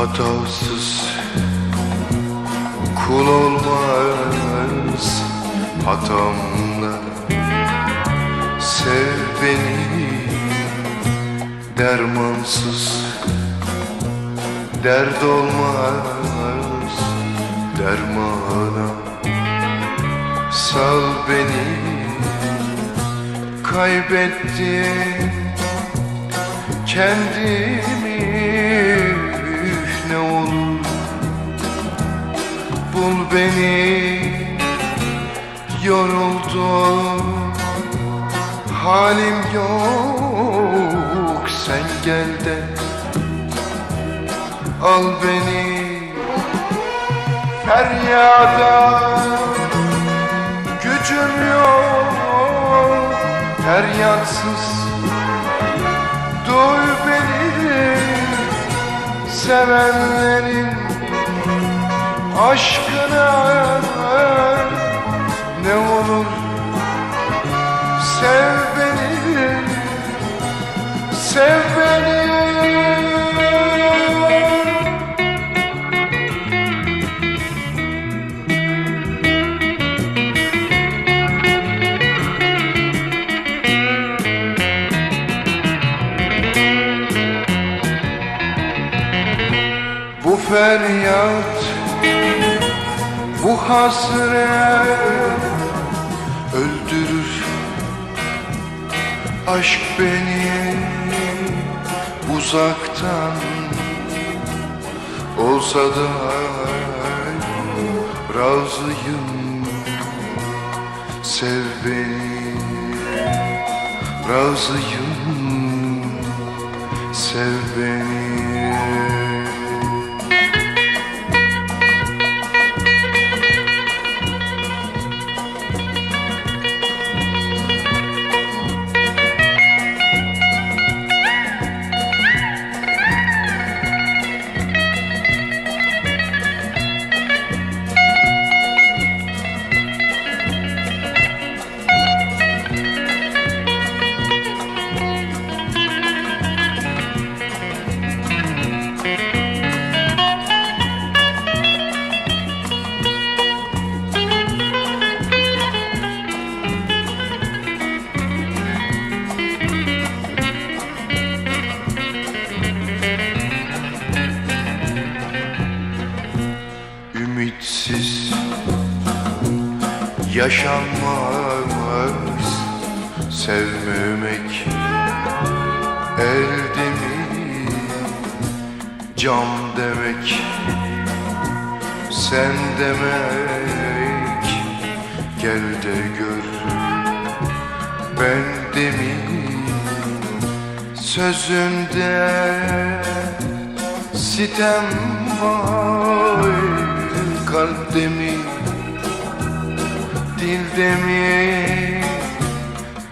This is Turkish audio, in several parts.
Hatasız kul olmaz hatamla. Sev beni dermansız. Dert olmaz dermana. Sal beni kaybettim kendimi ne olur. Bul beni yoruldum. Halim yok sen gel de. Al beni feryada. Gücüm yok feryatsız sevenlerin aşkına ne olur sev beni sev beni feryat Bu hasret Öldürür. Aşk beni Uzaktan Olsa da Razıyım Sev beni Razıyım Sev beni yaşanmaz Sevmemek elde mi Cam demek Sen demek. Gel de gör Ben de Sözünde sitem var. Kalpte mi Dilde mi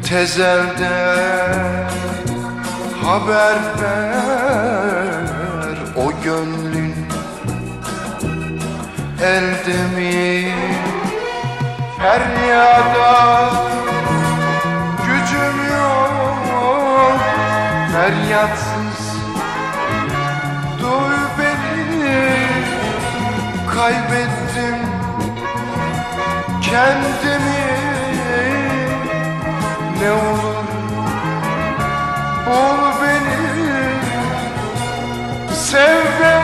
Tezelde Haber ver. O gönlün Elde mi Feryada Gücüm yok. Feryatsız Duy beni Kaybettim kendimi. Ne olur bul beni. Sev beni